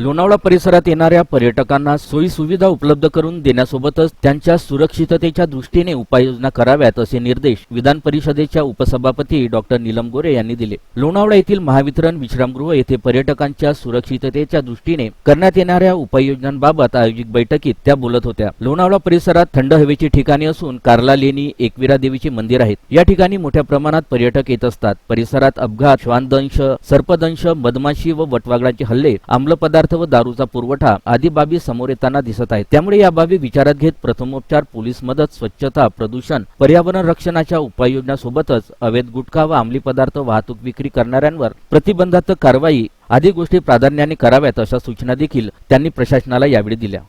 लोणावळा परिसरात येणाऱ्या पर्यटकांना सोयी सुविधा उपलब्ध करून देण्यासोबतच त्यांच्या सुरक्षिततेच्या दृष्टीने उपाययोजना कराव्यात असे निर्देश विधान परिषदेच्या उपसभापती डॉक्टर नीलम गोरे यांनी दिले. लोणावळा येथील महावितरण विश्रामगृह येथे पर्यटकांच्या सुरक्षिततेच्या दृष्टीने करण्यात येणाऱ्या उपाययोजनांबाबत आयोजित बैठकीत त्या बोलत होत्या. लोणावळा परिसरात थंड हवेची ठिकाणे असून कार्ला लेणी एकविरा देवीचे मंदिर आहेत. या ठिकाणी मोठ्या प्रमाणात पर्यटक येत असतात. परिसरात अपघात श्वानदंश सर्पदंश मधमाशी व वटवागडाचे हल्ले आम्ल पदार्थ पदार्थ व दारूचा पुरवठा आदी बाबी समोर येताना दिसत आहेत. त्यामुळे या बाबी विचारात घेत प्रथमोपचार पोलीस मदत स्वच्छता प्रदूषण पर्यावरण रक्षणाच्या उपाययोजनासोबतच अवैध गुटखा व अंमली पदार्थ वाहतूक विक्री करणाऱ्यांवर प्रतिबंधात्मक कारवाई आदी गोष्टी प्राधान्याने कराव्यात अशा सूचना देखील त्यांनी प्रशासनाला यावेळी दिल्या.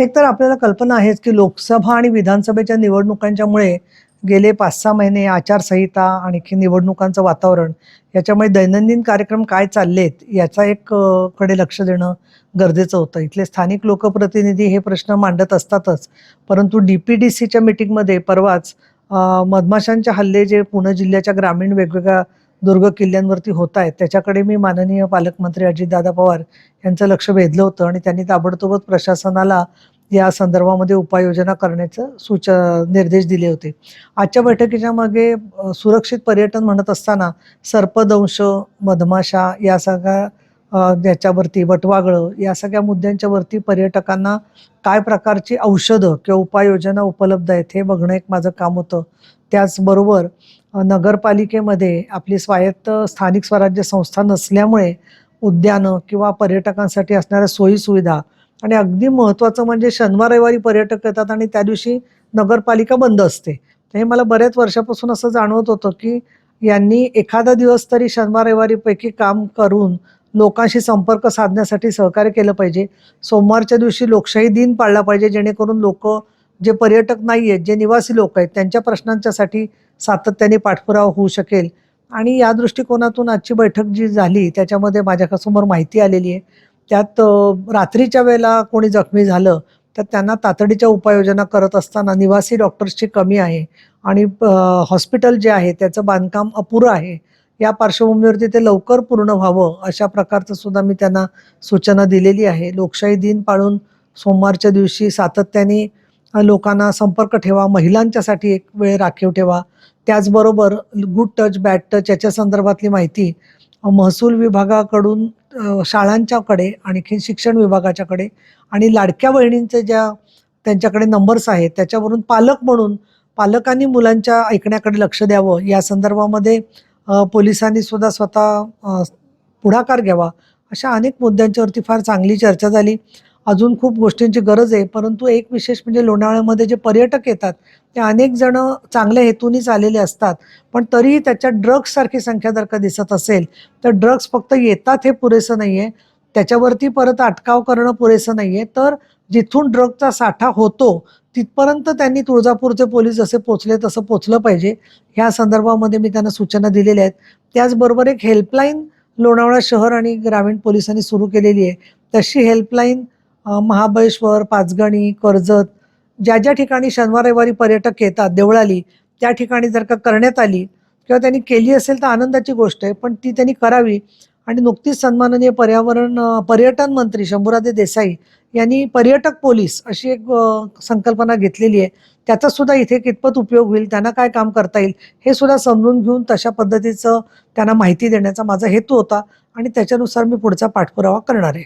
एक तर आपल्याला कल्पना आहेच की लोकसभा आणि विधानसभेच्या निवडणुकांच्यामुळे गेले पाच सहा महिने आचारसंहिता आणखी निवडणुकांचं वातावरण याच्यामुळे दैनंदिन कार्यक्रम काय चाललेत याचा एक कडे लक्ष देणं गरजेचं होतं. इथले स्थानिक लोकप्रतिनिधी हे प्रश्न मांडत असतातच परंतु डी पी डी सीच्या मिटिंगमध्ये परवाच मधमाशांच्या हल्ले जे पुणे जिल्ह्याच्या ग्रामीण वेगवेगळ्या दुर्ग किल्ल्यांवरती होत आहेत त्याच्याकडे मी माननीय पालकमंत्री अजितदादा पवार यांचं लक्ष वेधलं होतं आणि त्यांनी ताबडतोबच प्रशासनाला या संदर्भामध्ये उपाययोजना करण्याचं सूच निर्देश दिले होते. आजच्या बैठकीच्या मागे सुरक्षित पर्यटन म्हणत असताना सर्पदंश मधमाशा या सगळ्या याच्यावरती बटवागळं या सगळ्या मुद्द्यांच्या वरती पर्यटकांना काय प्रकारची औषधं किंवा उपाययोजना उपलब्ध आहेत हे बघणं एक माझं काम होतं. त्याचबरोबर नगरपालिकेमध्ये आपली स्वायत्त स्थानिक स्वराज्य संस्था नसल्यामुळे उद्यानं किंवा पर्यटकांसाठी असणाऱ्या सोयीसुविधा आणि अगदी महत्त्वाचं म्हणजे शनिवार रविवारी पर्यटक येतात आणि त्या दिवशी नगरपालिका बंद असते. तर हे मला बऱ्याच वर्षापासून असं जाणवत होतं की यांनी एखादा दिवस तरी शनिवार रविवारीपैकी काम करून लोकांशी संपर्क साधण्यासाठी सहकार्य केलं पाहिजे. सोमवारच्या दिवशी लोकशाही दिन पाळला पाहिजे जेणेकरून लोक जे पर्यटक नाही आहेत जे निवासी लोक आहेत त्यांच्या प्रश्नांच्यासाठी सातत्याने पाठपुरावा होऊ शकेल. आणि या दृष्टिकोनातून आजची बैठक जी झाली त्याच्यामध्ये माझ्यासमोर माहिती आलेली आहे. त्यात रात्रीच्या वेळेला कोणी जखमी झालं तर त्यांना तातडीच्या उपाययोजना करत असताना निवासी डॉक्टर्सची कमी आहे. आणि हॉस्पिटल जे आहे त्याचं बांधकाम अपुरं आहे. या पार्श्वभूमीवरती ते लवकर पूर्ण व्हावं अशा प्रकारचं सुद्धा मी त्यांना सूचना दिलेली आहे. लोकशाही दिन पाळून सोमवारच्या दिवशी सातत्याने लोकांना संपर्क ठेवा महिलांच्यासाठी एक वेळ राखीव ठेवा. त्याचबरोबर गुड टच बॅड टच याच्या संदर्भातली माहिती महसूल विभागाकडून शाळांच्याकडे आणखी शिक्षण विभागाच्याकडे आणि लाडक्या बहिणींचे ज्या त्यांच्याकडे नंबर्स आहेत त्याच्यावरून पालक म्हणून पालकांनी मुलांच्या ऐकण्याकडे लक्ष द्यावं. या संदर्भामध्ये पोलिसांनी सुद्धा स्वतः पुढाकार घ्यावा. अशा अनेक मुद्द्यांच्यावरती फार चांगली चर्चा झाली. अजून खूप गोष्टींची गरज आहे परंतु एक विशेष म्हणजे लोणावळ्यामध्ये जे पर्यटक येतात ते अनेक जण चांगल्या हेतूनीच आलेले असतात. पण तरीही त्याच्यात ड्रग्ससारखी संख्या जर का दिसत असेल तर ड्रग्स फक्त येतात हे पुरेसं नाही आहे त्याच्यावरती परत अटकाव करणं पुरेसं नाही आहे तर जिथून ड्रगचा साठा होतो तिथपर्यंत त्यांनी तुळजापूरचे पोलीस जसे पोचले तसं पोचलं पाहिजे. ह्या संदर्भामध्ये मी त्यांना सूचना दिलेल्या आहेत. त्याचबरोबर एक हेल्पलाईन लोणावळा शहर आणि ग्रामीण पोलिसांनी सुरू केलेली आहे. तशी हेल्पलाईन महाबळेश्वर पाचगणी कर्जत ज्या ज्या ठिकाणी शनिवार रविवारी पर्यटक येतात देवळाली त्या ठिकाणी जर का करण्यात आली किंवा त्यांनी केली असेल तर आनंदाची गोष्ट आहे. पण ती त्यांनी करावी. आणि नुकतीच सन्माननीय पर्यावरण पर्यटन मंत्री शंभूराजे देसाई यांनी पर्यटक पोलीस अशी एक संकल्पना घेतलेली आहे. त्याचा सुद्धा इथे कितपत उपयोग होईल त्यांना काय काम करता येईल हे सुद्धा समजून घेऊन तशा पद्धतीचं त्यांना माहिती देण्याचा माझा हेतू होता. आणि त्याच्यानुसार मी पुढचा पाठपुरावा करणार आहे.